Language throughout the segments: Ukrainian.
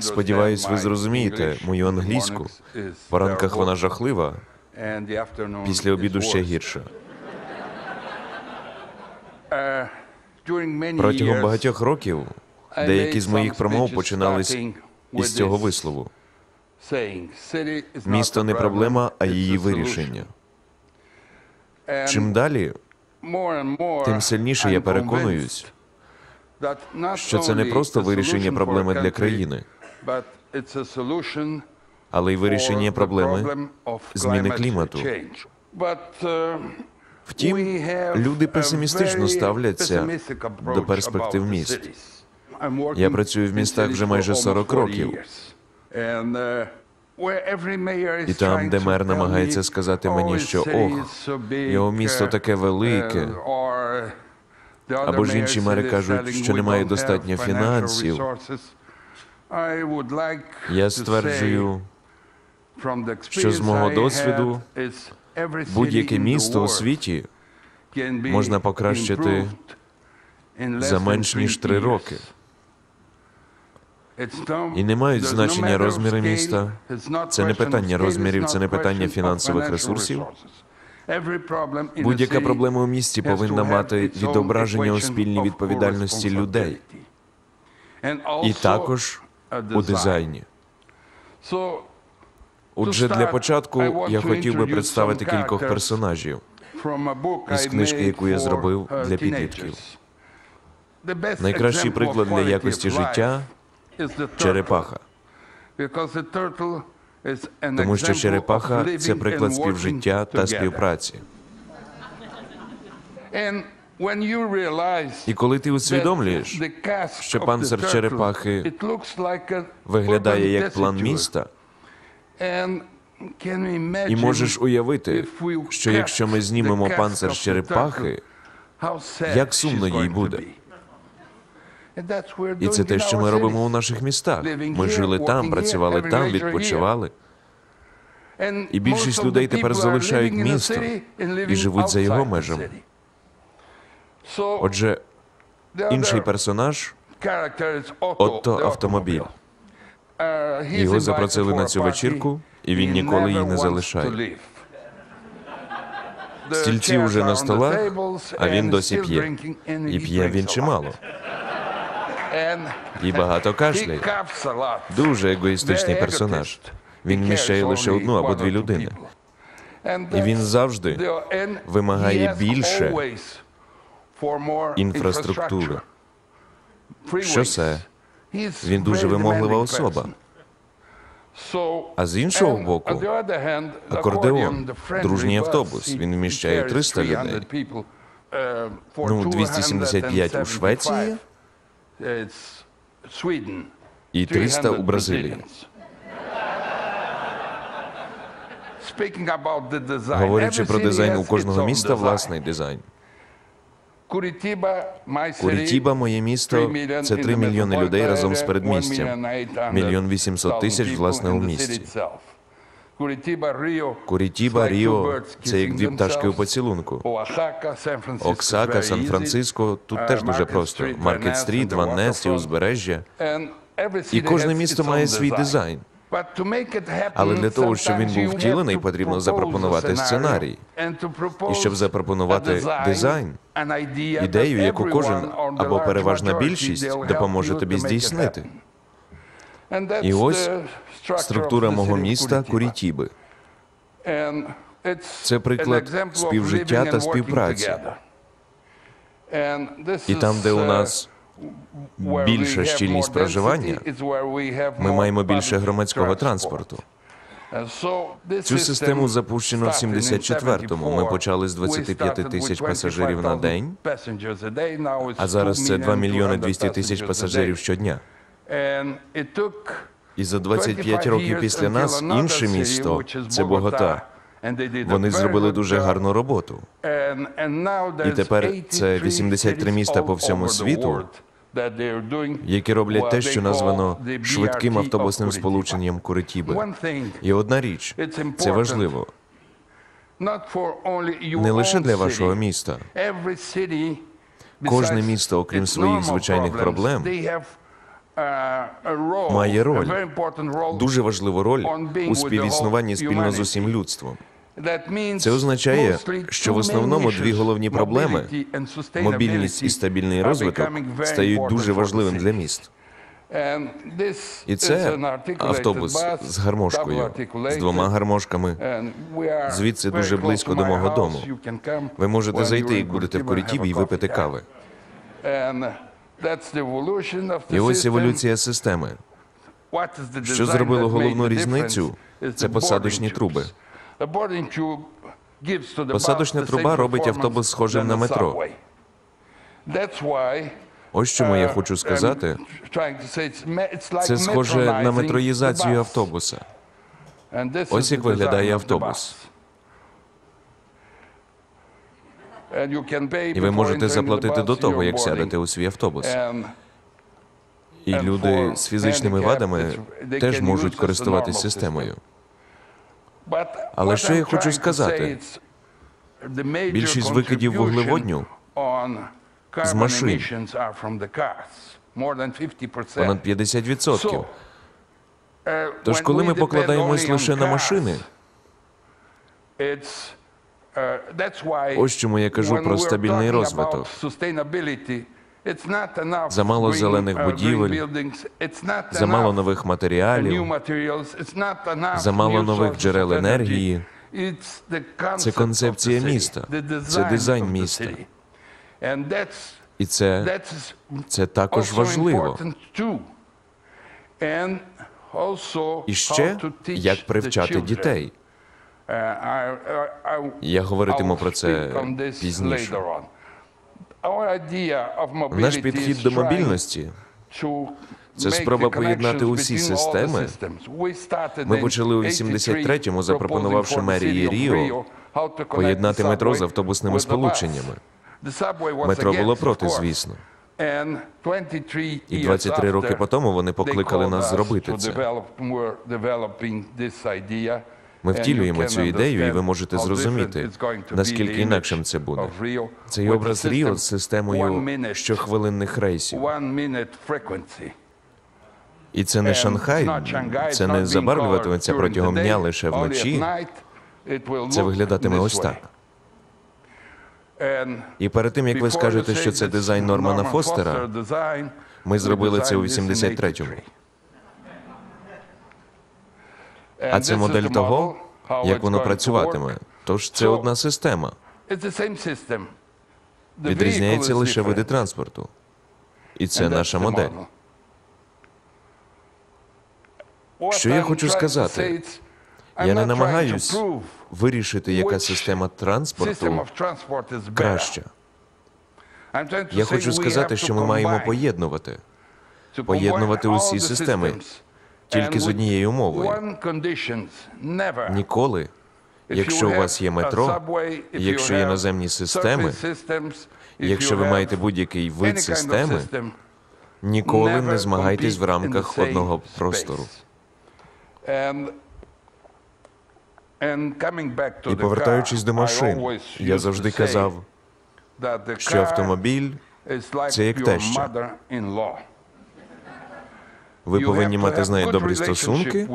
Сподіваюсь, ви зрозумієте мою англійську. В ранках вона жахлива, після обіду ще гірша. Протягом багатьох років деякі з моїх промов починались із цього вислову. Місто не проблема, а її вирішення. Чим далі, тим сильніше я переконуюсь, що це не просто вирішення проблеми для країни, але й вирішення проблеми зміни клімату. Втім, люди песимістично ставляться до перспектив міст. Я працюю в містах вже майже 40 років. І там, де мер намагається сказати мені, що ох, його місто таке велике, або ж інші мери кажуть, що немає достатньо фінансів. Я стверджую, що з мого досвіду будь-яке місто у світі можна покращити за менш ніж три роки. І не мають значення розміри міста. Це не питання розмірів, це не питання фінансових ресурсів. Будь-яка проблема у місті повинна мати відображення у спільній відповідальності людей, і також у дизайні. Отже, для початку я хотів би представити кількох персонажів із книжки, яку я зробив для підлітків. Найкращий приклад для якості життя черепаха. Тому що черепаха це приклад співжиття та співпраці. І коли ти усвідомлюєш, що панцир черепахи виглядає як план міста, і можеш уявити, що якщо ми знімемо панцир черепахи, як сумно їй буде. І це те, що ми робимо у наших містах. Ми жили там, працювали там, відпочивали. І більшість людей тепер залишають місто і живуть за його межами. Отже, інший персонаж Отто автомобіль. Його запросили на цю вечірку, і він ніколи її не залишає. Стільці уже на столах, а він досі п'є. І п'є він чимало. І багато кашляє. Дуже егоїстичний персонаж. Він вміщає лише одну або дві людини. І він завжди вимагає більше інфраструктури. Шосе. Він дуже вимоглива особа. А з іншого боку, акордеон, дружній автобус. Він вміщає 300 людей. Ну, 275 у Швеції і 300 у Бразилії. Говорячи про дизайн у кожного міста, власний дизайн. Курітіба, моє місто, це 3 мільйони людей разом з передмістям. Мільйон 800 тисяч, власне, у місті. Курітіба, Ріо – це як дві пташки у поцілунку. Оксака, Сан-Франциско – тут теж дуже просто. Маркет-стріт, Ваннес і узбережжя. І кожне місто має свій дизайн. Але для того, щоб він був втілений, потрібно запропонувати сценарій. І щоб запропонувати дизайн, ідею, яку кожен або переважна більшість допоможе тобі здійснити. І ось структура мого міста Курітіби. Це приклад співжиття та співпраці. І там, де у нас більша щільність проживання, ми маємо більше громадського транспорту. Цю систему запущено в 74-му. Ми почали з 25 тисяч пасажирів на день, а зараз це 2 мільйони 200 тисяч пасажирів щодня. І за 25 років після нас інше місто це Богота. Вони зробили дуже гарну роботу. І тепер це 83 міста по всьому світу, які роблять те, що названо швидким автобусним сполученням Куритіби. І одна річ це важливо не лише для вашого міста. Кожне місто, окрім своїх звичайних проблем, має роль, дуже важливу роль у співіснуванні спільно з усім людством. Це означає, що в основному дві головні проблеми мобільність і стабільний розвиток стають дуже важливим для міст. І це автобус з гармошкою, з двома гармошками. Звідси дуже близько до мого дому. Ви можете зайти, як будете в Корітіві, і випити кави. І ось еволюція системи. Що зробило головну різницю? Це посадочні труби. Посадочна труба робить автобус схожим на метро. Ось чому я хочу сказати, це схоже на метроїзацію автобуса. Ось як виглядає автобус. І ви можете заплатити до того, як сядете у свій автобус. І люди з фізичними вадами теж можуть користуватись системою. Але що я хочу сказати? Більшість викидів вуглеводню з машин. Понад 50%. Тож, коли ми покладаємось лише на машини, ось чому я кажу про стабільний розвиток. Замало зелених будівель, замало нових матеріалів, замало нових джерел енергії. Це концепція міста, це дизайн міста. І це, це також важливо. І ще як привчати дітей. Я говоритиму про це пізніше. Наш підхід до мобільності це спроба поєднати усі системи. Ми почали у 83-му, запропонувавши мерії Ріо поєднати метро з автобусними сполученнями. Метро було проти, звісно. І 23 роки по тому вони покликали нас зробити це. Ми втілюємо цю ідею, і ви можете зрозуміти, наскільки інакшим це буде. Цей образ Ріо з системою щохвилинних рейсів. І це не Шанхай, це не забарвлюватиметься протягом дня лише вночі. Це виглядатиме ось так. І перед тим як ви скажете, що це дизайн Нормана Фостера, ми зробили це у 83-му. А це модель того, як воно працюватиме. Тож це одна система. Відрізняється лише види транспорту. І це наша модель. Що я хочу сказати? Я не намагаюсь вирішити, яка система транспорту краща. Я хочу сказати, що ми маємо поєднувати, поєднувати усі системи тільки з однією умовою. Ніколи, якщо у вас є метро, якщо є наземні системи, якщо ви маєте будь-який вид системи, ніколи не змагайтесь в рамках одного простору. І повертаючись до машин, я завжди казав, що автомобіль це як теща. Ви повинні мати з нею добрі стосунки,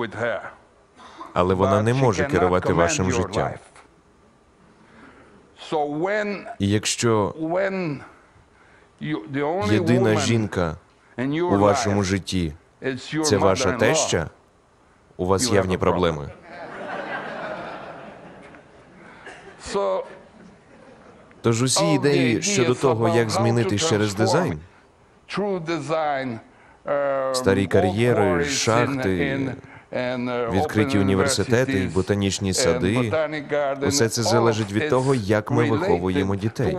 але вона не може керувати вашим життям. І якщо єдина жінка у вашому житті це ваша теща, у вас явні проблеми. Тож усі ідеї щодо того, як змінитись через дизайн, старі кар'єри, шахти, відкриті університети і ботанічні сади, усе це залежить від того, як ми виховуємо дітей.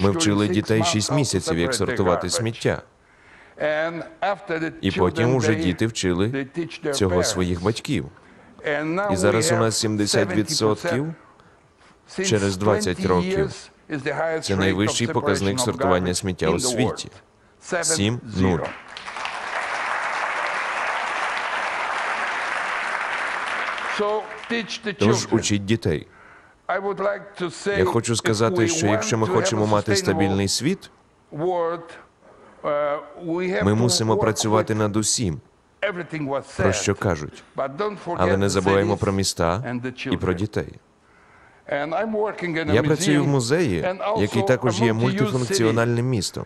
Ми вчили дітей шість місяців, як сортувати сміття. І потім уже діти вчили цього своїх батьків. І зараз у нас 70% через 20 років. Це найвищий показник сортування сміття у світі. 7-0. Тож учіть дітей. Я хочу сказати, що якщо ми хочемо мати стабільний світ, ми мусимо працювати над усім, про що кажуть. Але не забуваємо про міста і про дітей. Я працюю в музеї, який також є мультифункціональним містом,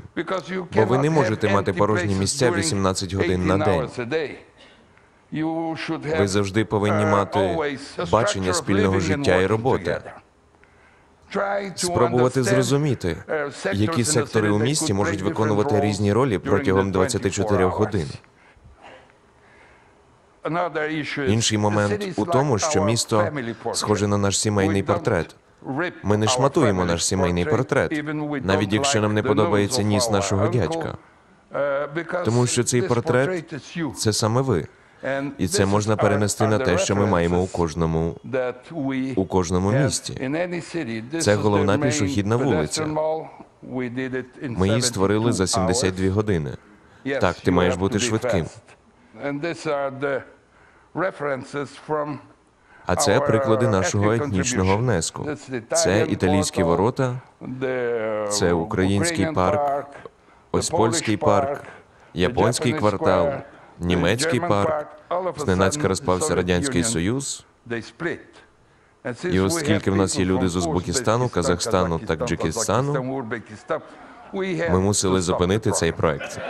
бо ви не можете мати порожні місця 18 годин на день. Ви завжди повинні мати бачення спільного життя і роботи. Спробувати зрозуміти, які сектори у місті можуть виконувати різні ролі протягом 24 годин. Інший момент у тому, що місто схоже на наш сімейний портрет. Ми не шматуємо наш сімейний портрет, навіть якщо нам не подобається ніс нашого дядька. Тому що цей портрет це саме ви. І це можна перенести на те, що ми маємо у кожному у кожному місті. Це головна пішохідна вулиця. Ми її створили за 72 години. Так, ти маєш бути швидким. А це приклади нашого етнічного внеску. Це італійські ворота, це український парк, ось польський парк, японський квартал, німецький парк. Зненацька розпався радянський союз. І оскільки в нас є люди з Узбекистану, Казахстану та Таджикистану, ми мусили зупинити цей проект.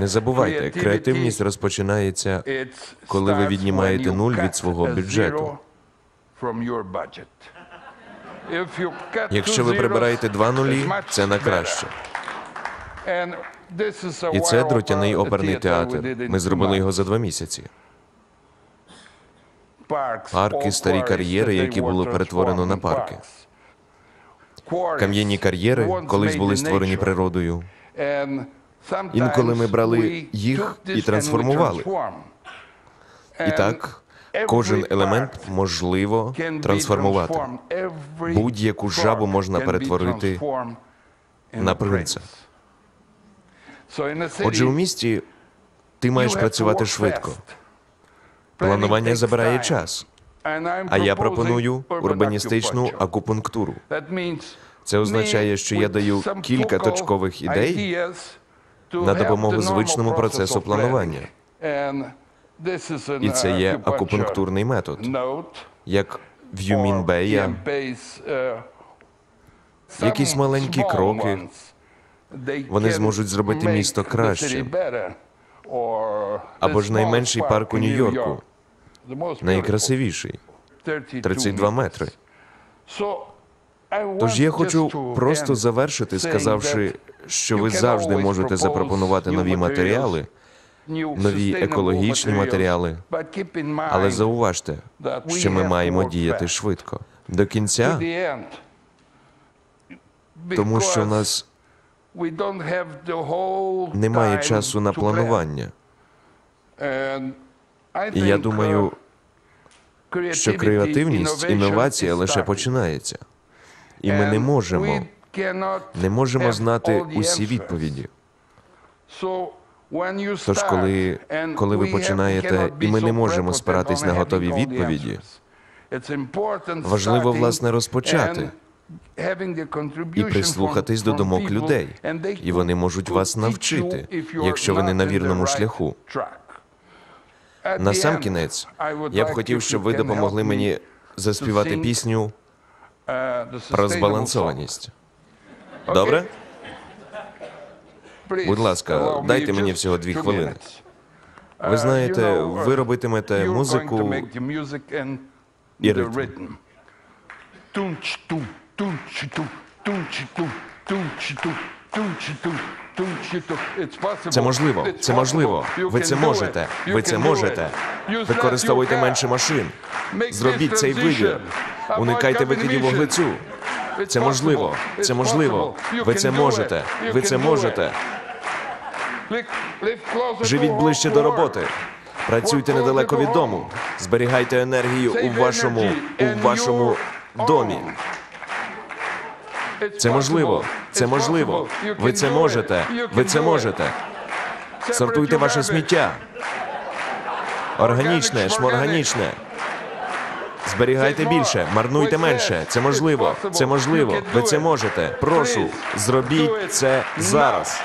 Не забувайте, креативність розпочинається, коли ви віднімаєте нуль від свого бюджету. Якщо ви прибираєте два нулі, це на краще. І це дротяний оперний театр. Ми зробили його за два місяці. Парки, старі кар'єри, які було перетворено на парки. Кам'яні кар'єри колись були створені природою. Інколи ми брали їх і трансформували. І так, кожен елемент можливо трансформувати. Будь-яку жабу можна перетворити на принца. Отже, у місті ти маєш працювати швидко. Планування забирає час. А я пропоную урбаністичну акупунктуру. Це означає, що я даю кілька точкових ідей на допомогу звичному процесу планування. І це є акупунктурний метод. Як в Юмінбея, якісь маленькі кроки. Вони зможуть зробити місто кращим. Або ж найменший парк у Нью-Йорку, найкрасивіший 32 метри. Тож я хочу просто завершити, сказавши, що ви завжди можете запропонувати нові матеріали, нові екологічні матеріали. Але зауважте, що ми маємо діяти швидко. До кінця, тому що у нас немає часу на планування. І я думаю, що креативність, інновація лише починається, і ми не можемо не можемо знати усі відповіді. Тож, коли, коли ви починаєте, і ми не можемо спиратись на готові відповіді, важливо власне розпочати і прислухатись до думок людей, і вони можуть вас навчити, якщо ви не на вірному шляху. На сам кінець я б хотів, щоб ви допомогли мені заспівати пісню про збалансованість. Добре? Будь ласка, дайте мені всього дві хвилини. Ви знаєте, ви робитимете музику і ритм. Це можливо, це можливо. Ви це можете. Ви це можете. Використовуйте менше машин. Зробіть цей вибір. Уникайте викидів вуглецю. Це можливо. Це можливо. Ви це можете. Ви це можете. Живіть ближче до роботи. Працюйте недалеко від дому. Зберігайте енергію у вашому у вашому домі. Це можливо. Це можливо. Ви це можете. Ви це можете. Сортуйте ваше сміття. Органічне, шморганічне. Зберігайте більше, марнуйте менше. Це можливо. Це можливо. Ви це можете. Прошу, зробіть це зараз.